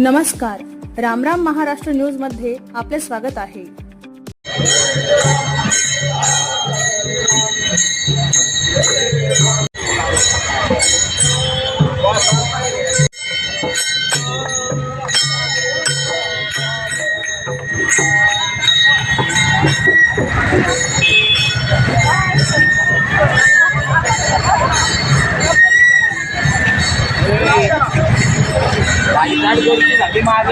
नमस्कार. रामराम महाराष्ट्र न्यूजमध्ये आपले स्वागत आहे. माझी गाडी गर्दी झाली माग